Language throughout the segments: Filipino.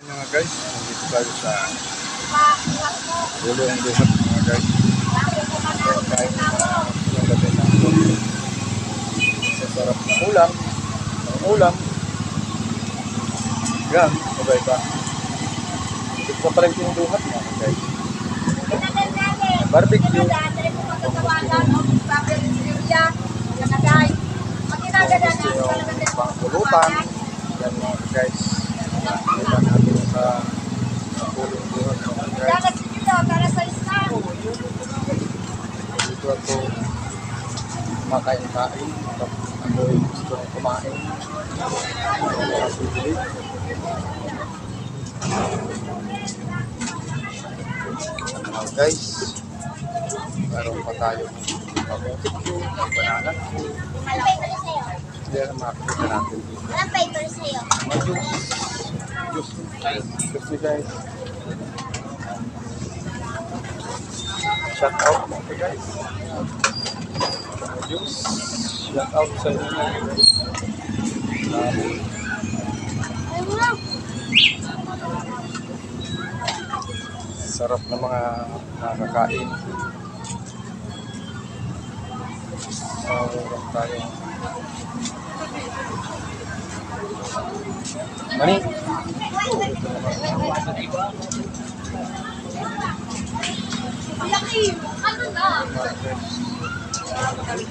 Mga guys, nandito tayo sa Bulong Luhat mga guys. Meron tayo mga gabi na sa sarap na ulam. Ang ulam. Yan, sabay pa. Ito pa pala yung luhat mga guys. Barbecue. Gusto yung pangkulutan. Yan mga guys. Kita natin sa Bulong Luhat mga guys. Dito ako kumakain-kain. Ako gusto kong kumain. Sa. Ano guys, meron pa tayo pag-barbecue, banana. Yan ang makikita natin dito. Mga juice. Juice. Juice ni guys. Shout out mga guys. Mga juice. Shout out sa inyo mga guys. Sarap na mga nakakain. Sarap tayo. Mani. Mga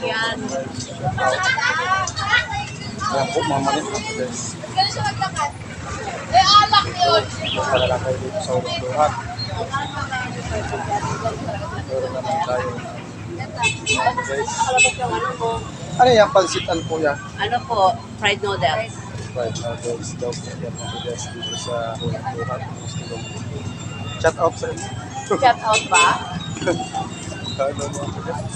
guys. Ayan po mga mani. Mga guys. Eh, alak yun. Basta na lang kayo dito sa Duhat. Meron naman tayo. Ano yan? Pansitan po yan. Ano po, fried noodles. Right now, guys, daw mga guys dito sa Urong Duhat. Gusto. Chat out sa inyo. Shout out ba? Ano guys.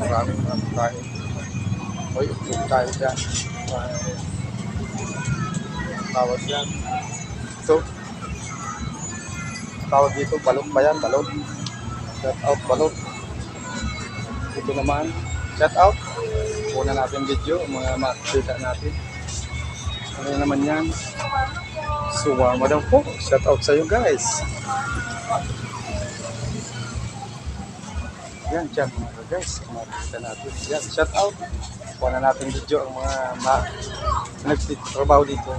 Maraming mga kain. Hoy, upo tayo dyan. Tawag yan. Ito. Tawag dito, balot ba yan? Balot. Shout out, balot. Ito naman. Shout out. Una natin video, mga makikita natin. Ano naman yan? Suwarma daw po. Shout out sa iyo guys. Yan, dyan mga guys. Makikita natin. Yan, shout out. Kuha na natin video ang mga ma nagtitrabaho dito.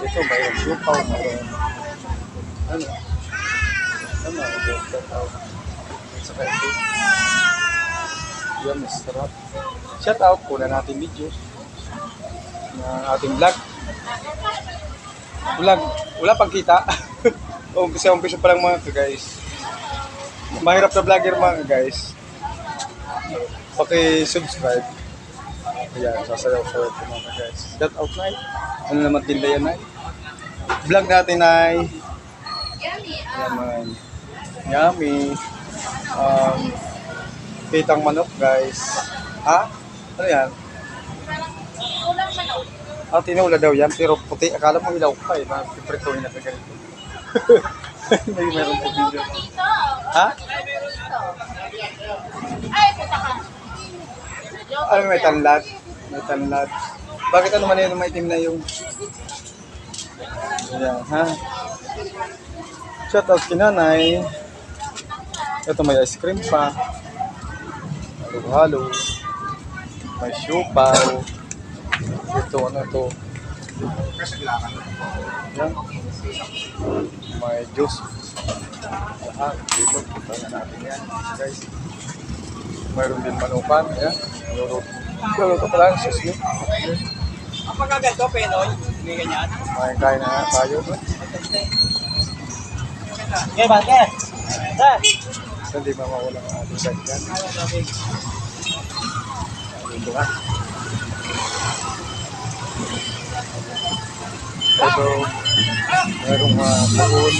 Ito, mayroon lupaw, mayroon ano, ano, shout out. Saka ito. Yan, masarap. Shout out, kuna natin video ng ating vlog. Vlog, wala pang kita. umpisa, umpisa pa lang mga guys. Mahirap na vlogger mga guys. Paki-subscribe. Ayan, sasayaw-sayaw po mga guys. Shout out, Nay. Ano naman tinda yan, Nay? Vlog natin, Nay. Yaman. Yummy. Um, pitang manok, guys. Ha? Ano yan? Ulang manok. Ah, tinula daw yan, pero puti. Akala mo ilaw pa eh. Piprituhin natin ganito. May meron po video. Dito. Ha? Ay, puta ka. Ano may tanlad? May tanlad. Bakit ano man yun may itim na yung... Ayan, ha? Shout out kinanay. Ito may ice cream pa. Halo-halo. May siupaw. Ito, ano ito? Yan. May juice. Lahat. Dito. Ito natin yan. Guys. Mayroon din manukan. Ayan. Luluto. Luluto pa lang. Sus yun. Ang pagkaganto, Penoy, hindi ganyan. May kain na nga tayo. Okay, bate. Sir. Hindi mawawala ang ating side yan. Dito nga. Ito, merong uh, puhon.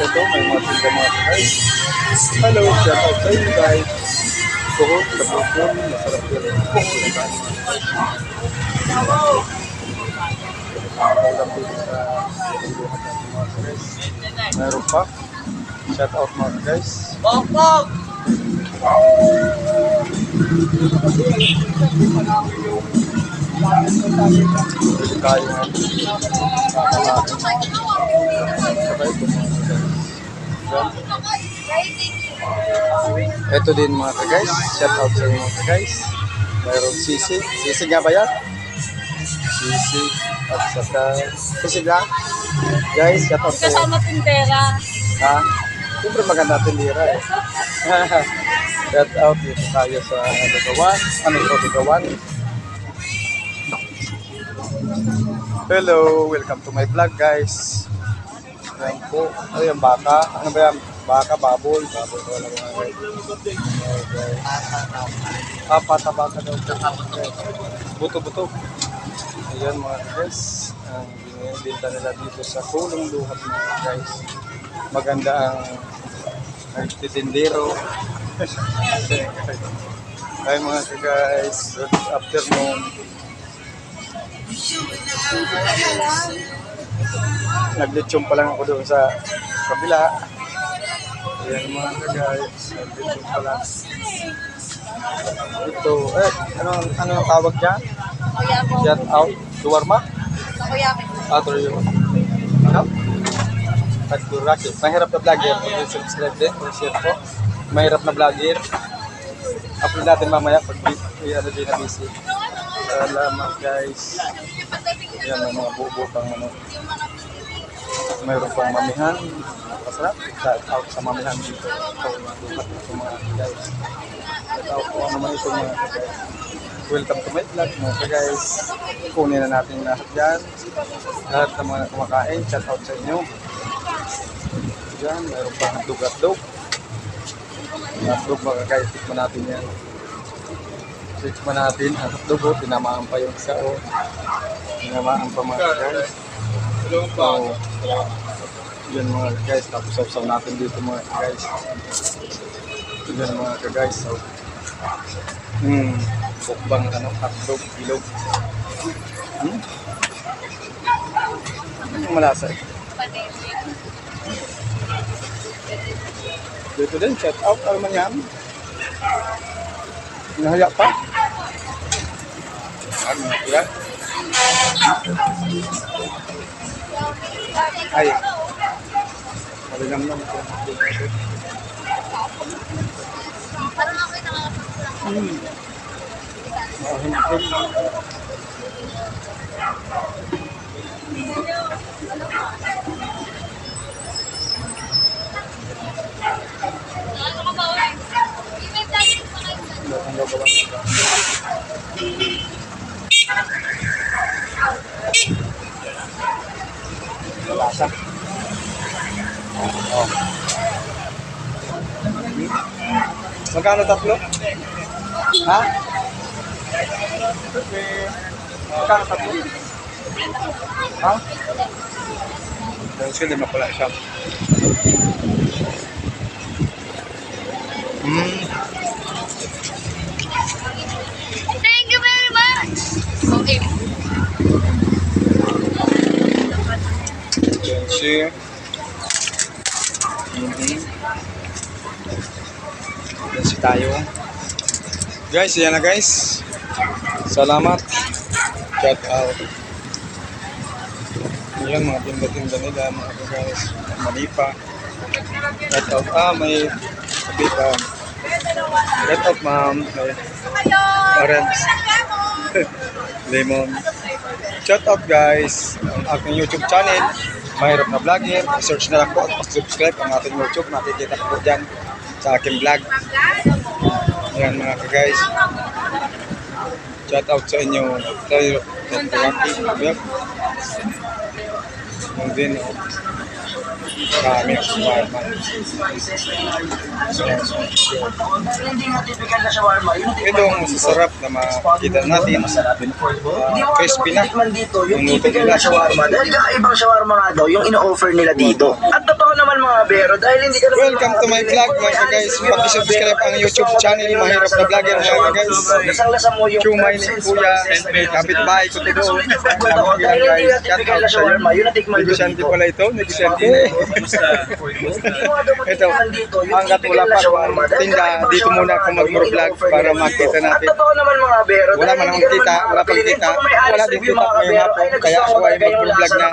Ito, may mga tinda mga guys. Hello, shout out sa inyo guys. Puhon, sa puhon, masarap yun. Puhon, mga guys. Guys. Shout out guys. Mga guys. Ito din mga ka-guys. Shout out sa mga ka-guys. Mayroong sisi. Sisi nga ba yan? At saka nga. Guys, shout out inyo. Kasama tindera. Ha? Siyempre maganda tindira eh. shout out dito tayo sa Lugawan. Ano ito, Lugawan? Hello, welcome to my vlog guys. Yan po. Ano yung baka? Ano ba yan? Baka, baboy. Baboy ko lang mga guys. Okay. Ah, pata baka daw. Buto-buto. Ayan mga guys. Ang binibinta nila dito sa kulong luhat mga guys. Maganda ang nagtitindero. Ay mga guys, good afternoon. Naglitsyon pa lang ako doon sa kabila. Ayan mga guys, naglitsyon pa lang. Ito, eh, ano, ano ang tawag dyan? Shout out? Kuya mo. Ah, Tuloy Ano? At Duraki. Mahirap na vlogger. Kung subscribe din, kung share ko. Mahirap na vlogger. Upload natin mamaya pag ano din na busy. Salamat guys. Yan ang mga bubo pang ano. Mayroon pang mamihan. Masarap. Shout out sa mamihan dito. Ito mga guys. Shout out kung ano man ito mga guys. Welcome to my vlog mga guys. Kunin na natin lahat yan. Lahat ng mga kumakain. Shout out sa inyo. Yan, mayroon pang hotdog-hotdog. Hotdog mga guys. Tikman natin yan. Tikman natin ang hotdog. Oh. Tinamaan pa yung isa. Oh. Tinamaan pa mga guys. So, yan mga guys. Tapos sausaw natin dito mga guys. Yan mga guys. So, hmm. Bukbang ano, hotdog, bilog. Hmm? Ano yung malasa eh? Dito din, shout out. Ano man yan? Nahaya pa? Ano, kuya? Ay. Malinam lang ito. Hmm. Mahimpin. Gagawa. Malasa. Oh. Hmm? Magkano tatlo? Ha? Magkano tatlo? Ha? Dahil sila na pala siya. Hmm. Thank you very much. Okay. Chelsea. Mhm. Chelsea tayo. Guys, yan na guys. Salamat. Shout out. Yan mga tinda-tinda nila mga guys. Manipa. Shout out. Ah, may sabi pa. Shout out ma'am. Orange. Lemon. Shout out guys. Ang aking YouTube channel. Mahirap na vlogger. Search na lang po at subscribe ang ating YouTube. Makikita po dyan sa aking vlog. Yan mga ka-guys. Shout out sa inyo. Tayo. Tayo. Yung din. oh. Marami ang sumarman. Ito ang masasarap na makikita natin. Ah, crispy na. Yung typical nila. shawarma. Dahil kakaibang shawarma nga daw, yung ino-offer nila dito. At totoo naman naman mga bero dahil hindi ka naman Welcome to my vlog mga guys. Pag-subscribe ang YouTube channel Mahirap na Vlogger mga guys. Lasang-lasa mo yung Chumay ni Kuya, kapitbahay ko to doon. Tama Dahil lang hindi guys. Shout out na sa yun ko Negosyante pala ito, negosyante. Ito, Ito, hanggat wala pa akong tinda, dito muna ako mag-vlog para makita natin. At totoo naman mga bero. Wala man akong kita, wala pang kita, wala din kita ngayong hapon, kaya ako ay mag-vlog na.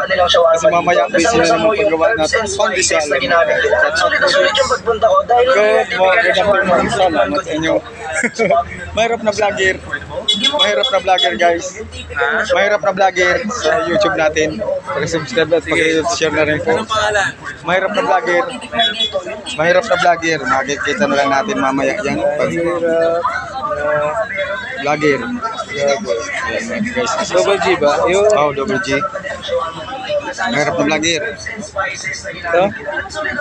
Kasi mamaya busy na naman paggawa natin. Kondisyon mga guys. That's all Sulit na sulit yung pagpunta ko dahil Good na morning, shawarma. afternoon. Salamat sa inyo. Mahirap na vlogger. Mahirap na vlogger guys. Mahirap na vlogger sa YouTube natin. Pag-subscribe at pag-share na rin po. Mahirap na vlogger. Mahirap na vlogger. Makikita na lang natin mamaya yan. Pag vlogger. Double G ba? Oh, double G. Mahirap na vlogger. Ito?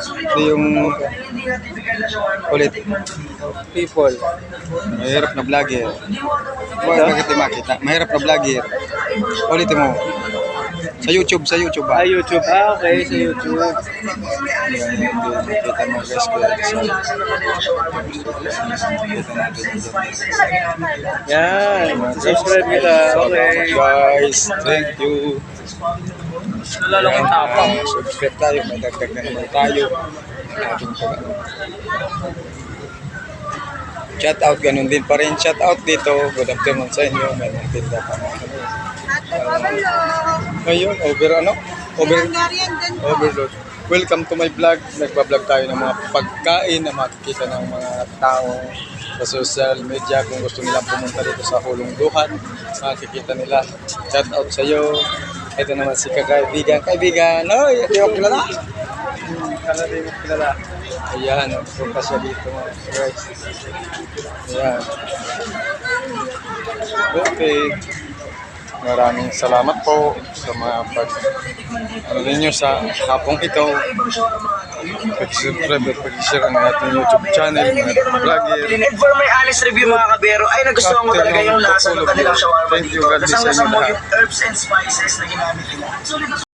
Ito yung ulit. People. Mahirap na vlogger. Bakit di makita? Mahirap na vlogger. Ulitin mo. Sa YouTube, sa YouTube ba? Ah, YouTube. Ah, okay. Sa YouTube. Yan, yan, yan. Kita mo guys. Natin. Yan. Subscribe kita. Okay. Guys, thank you. Lalo kang tapang. Ayan, subscribe tayo. Madagdag na naman tayo. Ating pag Shout out, ganun din pa rin. Shout out dito. Good afternoon sa inyo. May mga tinda pa mga kami. Ayun, over ano? Over, overload. Welcome to my vlog. Nagbablog tayo ng mga pagkain na makikita ng mga tao sa social media kung gusto nila pumunta dito sa Hulong Duhan. Makikita nila. Shout out sa iyo. Ito naman si kaibigan. Kaibigan, no, hindi ko kilala. Kala di mo kilala. Ayan, punta siya dito mga guys. Ayan. Okay. Maraming salamat po sa mga pag ano ninyo sa hapong ito. Pag-subscribe at pag-share ang ating YouTube channel, mga vlogger. For my honest review mga kabero, ay nagustuhan mo talaga yung lasa ng kanilang shawarma Thank you. God bless sa inyo lahat. yung herbs and spices na ginamit nila.